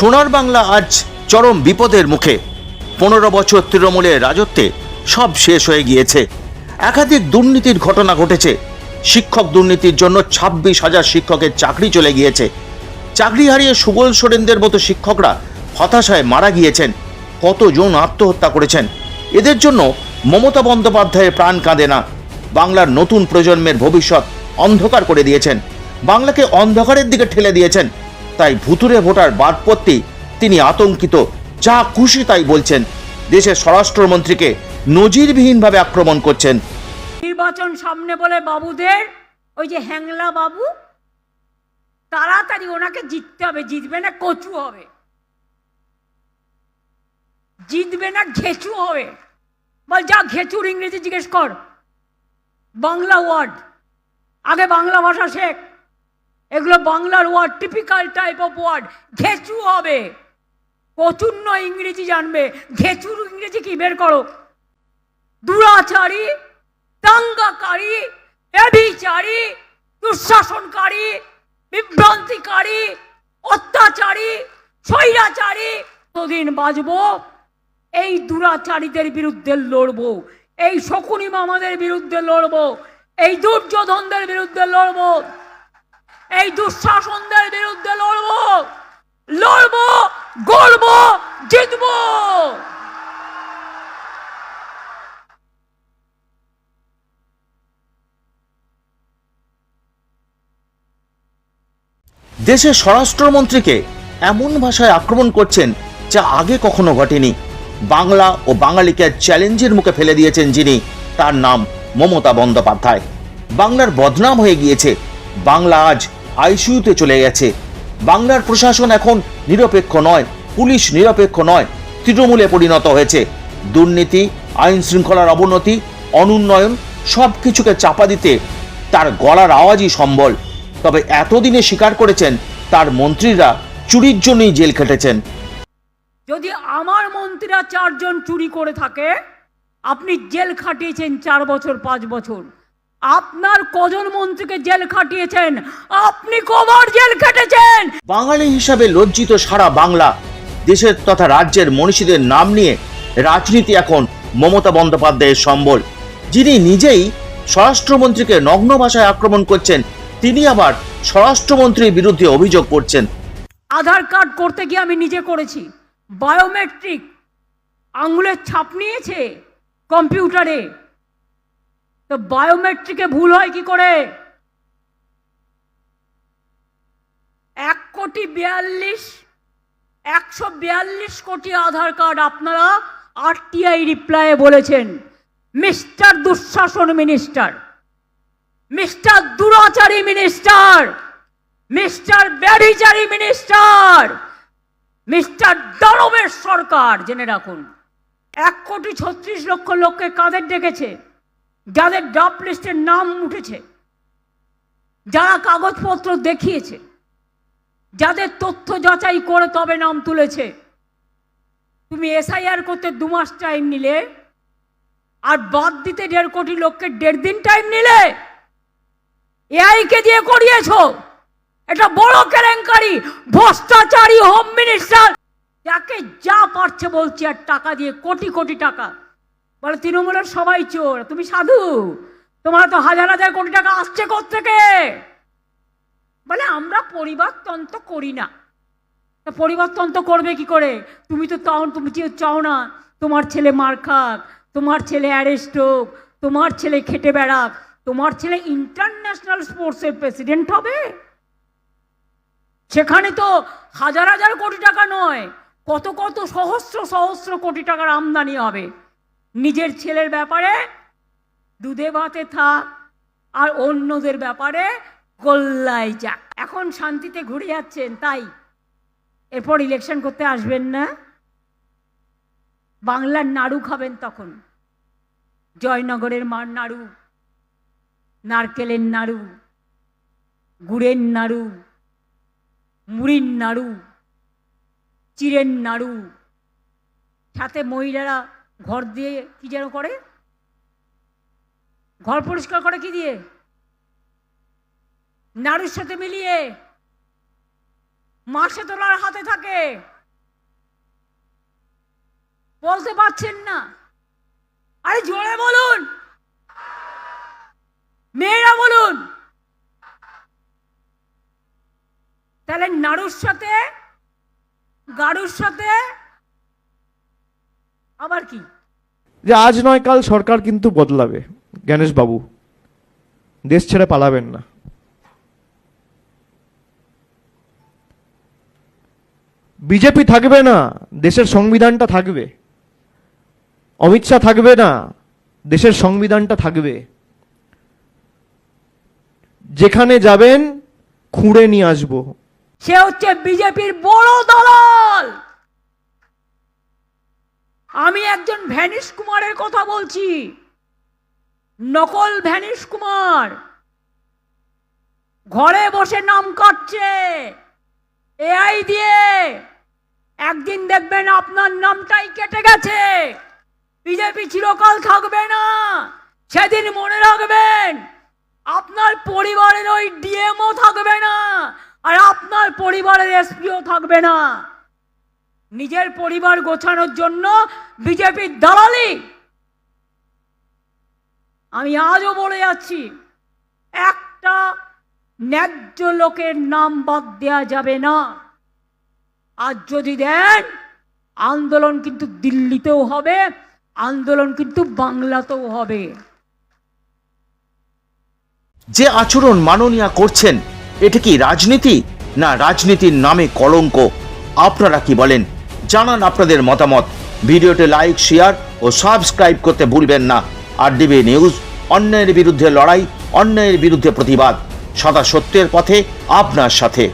সোনার বাংলা আজ চরম বিপদের মুখে। পনেরো বছর তৃণমূলের রাজত্বে সব শেষ হয়ে গিয়েছে। একাধিক দুর্নীতির ঘটনা ঘটেছে। শিক্ষক দুর্নীতির জন্য ছাব্বিশ হাজার শিক্ষকের চাকরি চলে গিয়েছে। চাকরি হারিয়ে সুবল সোরেনদের মতো শিক্ষকরা হতাশায় মারা গিয়েছেন। কতজন আত্মহত্যা করেছেন? এদের জন্য মমতা বন্দ্যোপাধ্যায়ের প্রাণ কাঁদে না। বাংলার নতুন প্রজন্মের ভবিষ্যৎ অন্ধকার করে দিয়েছেন। বাংলাকে অন্ধকারের দিকে ঠেলে দিয়েছেন। তাই ভুতুরে ভোটার বাদ পড়তেই তিনি আতঙ্কিত। যা খুশি তাই বলছেন। দেশের স্বরাষ্ট্রমন্ত্রীকে নজিরবিহীনভাবে আক্রমণ করছেন। নির্বাচন সামনে বলে বাবুদের, ওই যে হ্যাংলা বাবু, তাড়াতাড়ি ওনাকে জিততে হবে, জিতবে না কচু হবে। জিতবে না ঘেচু হবে। বল যা ঘেচুর ইংরেজি জিজ্ঞেস কর। বাংলা ওয়ার্ড। আগে বাংলা ভাষা শেখ। এগুলো বাংলার word typical type of word ঘেঁচু হবে। কচুন্ন ইংরেজি জানবে। ঘেঁচুর ইংরেজি কি? বের করো। দুরাচারী, দাঙ্গাকারী, ব্যভিচারী, দুঃশাসনকারী, বিভ্রান্তিকারী, অত্যাচারী, স্বৈরাচারী। কতদিন বাঁচবো? এই দুরাচারীদের বিরুদ্ধে লড়বো। এই শকুনি মামাদের বিরুদ্ধে লড়বো। এই দুর্যোধনদের বিরুদ্ধে লড়বো। এই দুঃশাসনদের বিরুদ্ধে লড়বো লড়বো, গড়বো, জিতবো। দেশের স্বরাষ্ট্রমন্ত্রীকে এমন ভাষায় আক্রমণ করছেন যা আগে কখনো ঘটেনি। বাংলা ও বাঙালিকে চ্যালেঞ্জের মুখে ফেলে দিয়েছেন যিনি, তার নাম মমতা বন্দ্যোপাধ্যায়। বাংলার বদনাম হয়ে গিয়েছে বাংলা আজ আইসিইউতে চলে গেছে। বাংলার প্রশাসন এখন নিরপেক্ষ নয়, পুলিশ নিরপেক্ষ নয়, তৃণমূলে পরিণত হয়েছে। দুর্নীতি আইন শৃঙ্খলার অবনতি, অনুন্নয়ন সব কিছুকে চাপা দিতে তার গলার আওয়াজই সম্বল। তবে এতদিনে স্বীকার করেছেন তার মন্ত্রীরা চুরির জন্যই জেল খেটেছেন। যদি আমার মন্ত্রীরা চারজন চুরি করে থাকে, আপনি জেল খাটিয়েছেন চার বছর, পাঁচ বছর। আপনার কজন মন্ত্রীকে জেল খাটিয়েছেন? আপনি কবার জেল খেটেছেন? বাঙালি হিসাবে লজ্জিত সারা বাংলা দেশের তথা রাজ্যের মনীষীদের নাম নিয়ে রাজনীতি এখন মমতা বন্দ্যোপাধ্যায়ের সম্বল। যিনি নিজেই স্বরাষ্ট্রমন্ত্রীকে নগ্ন ভাষায় আক্রমণ করছেন তিনি আবার স্বরাষ্ট্রমন্ত্রীর বিরুদ্ধে অভিযোগ করছেন। আধার কার্ড করতে গিয়ে আমি নিজে করেছি। বায়োমেট্রিক আঙুলের ছাপ নিয়েছে কম্পিউটারে। তো বায়োমেট্রিকে ভুল হয় কি করে? এক কোটি বিয়াল্লিশ, একশো বিয়াল্লিশ কোটি আধার কার্ড আপনারা আরটিআই রিপ্লাইয়ে বলেছেন। মিস্টার দুঃশাসন মিনিস্টার, মিস্টার দুরাচারী মিনিস্টার, মিস্টার ব্যভিচারী মিনিস্টার, মিস্টার দানবের সরকার, জেনে রাখুন। এক কোটি ছত্রিশ লক্ষ লোককে কাদের ডেকেছে। যাদের ড্রাফট লিস্টের নাম উঠেছে, যারা কাগজপত্র দেখিয়েছে, যাদের তথ্য যাচাই করে তবে নাম তুলেছে, তুমি এসআইআর করতে দু মাস টাইম নিলে, আর বাদ দিতে দেড় কোটি লোককে দেড় দিন টাইম নিলে এআইকে দিয়ে করিয়েছো? এটা বড় কেলেঙ্কারি, ভ্রষ্টাচারী হোম মিনিস্টার যাকে যা পারছে বলছি আর টাকা দিয়ে, কোটি কোটি টাকা। বলে, তৃণমূলের সবাই চোর, তুমি সাধু? তোমার তো হাজার হাজার কোটি টাকা আসছে থেকে বলে, আমরা পরিবারতন্ত্র করি না। তা পরিবারতন্ত্র করবে কি করে? তুমি তো তাও তুমি চাও না, তোমার ছেলে মার খাক, তোমার ছেলে অ্যারেস্ট হোক, তোমার ছেলে খেটে বেড়াক, তোমার ছেলে ইন্টারন্যাশনাল স্পোর্টসের প্রেসিডেন্ট হবে? সেখানে তো হাজার হাজার কোটি টাকা নয়, কত কত সহস্র সহস্র কোটি টাকার আমদানি হবে। নিজের ছেলের ব্যাপারে দুধে ভাতে থাক আর অন্যদের ব্যাপারে গোল্লায় যাক। এখন শান্তিতে ঘুরে যাচ্ছেন, তাই এরপর ইলেকশন করতে আসবেন না। বাংলার নাড়ু খাবেন তখন। জয়নগরের মার নাড়ু, নারকেলের নাড়ু, গুড়ের নাড়ু, মুড়ির নাড়ু, চিড়ের নাড়ু। সাথে মহিলারা ঘর দিয়ে কি যেন করে? ঘর পরিষ্কার করে কি দিয়ে? নাড়ুর সাথে মিলিয়ে। মাসে তোলার হাতে থাকে। বলতে পারছেন না। আরে জোরে বলুন। মেয়েরা বলুন। তাহলে নাড়ুর সাথে গাড়ুর সাথে আবার কি? যে আজ নয় কাল সরকার কিন্তু বদলাবে গণেশ বাবু দেশ ছেড়ে পালাবেন না। বিজেপি থাকবে না দেশের সংবিধানটা থাকবে। অমিত শাহ থাকবে না দেশের সংবিধানটা থাকবে। যেখানে যাবেন খুঁড়ে নিয়ে আসব। সে হচ্ছে বিজেপির বড় দলাল! একজন ভ্যানিশ কুমারের কথা বলছি। নকল ভ্যানিশ কুমার। ঘরে বসে নাম কাটছে। এআই দিয়ে। একদিন দেখবেন আপনার নামটাই কেটে গেছে। বিজেপি চিরকাল থাকবে না। সেদিন মনে রাখবেন, আপনার পরিবারের ওই ডিএমও থাকবে না, আর আপনার পরিবারের এসপিও থাকবে না। নিজের পরিবার গোছানোর জন্য বিজেপির দালালি। আমি আজও বলে যাচ্ছি, একটা ন্যায্য লোকের নাম বাদ দেওয়া যাবে না। আর যদি দেন, আন্দোলন কিন্তু দিল্লিতেও হবে, আন্দোলন কিন্তু বাংলাতেও হবে। যে আচরণ মাননীয়া করছেন, এটা কি রাজনীতি না রাজনীতির নামে কলঙ্ক? আপনারা কি বলেন? জানান আপনাদের মতামত। ভিডিওটি লাইক শেয়ার ও সাবস্ক্রাইব করতে ভুলবেন না। আর ডিবি নিউজ অন্যায়ের বিরুদ্ধে লড়াই অন্যায়ের বিরুদ্ধে প্রতিবাদ। সদা সত্যের পথে আপনার সাথে।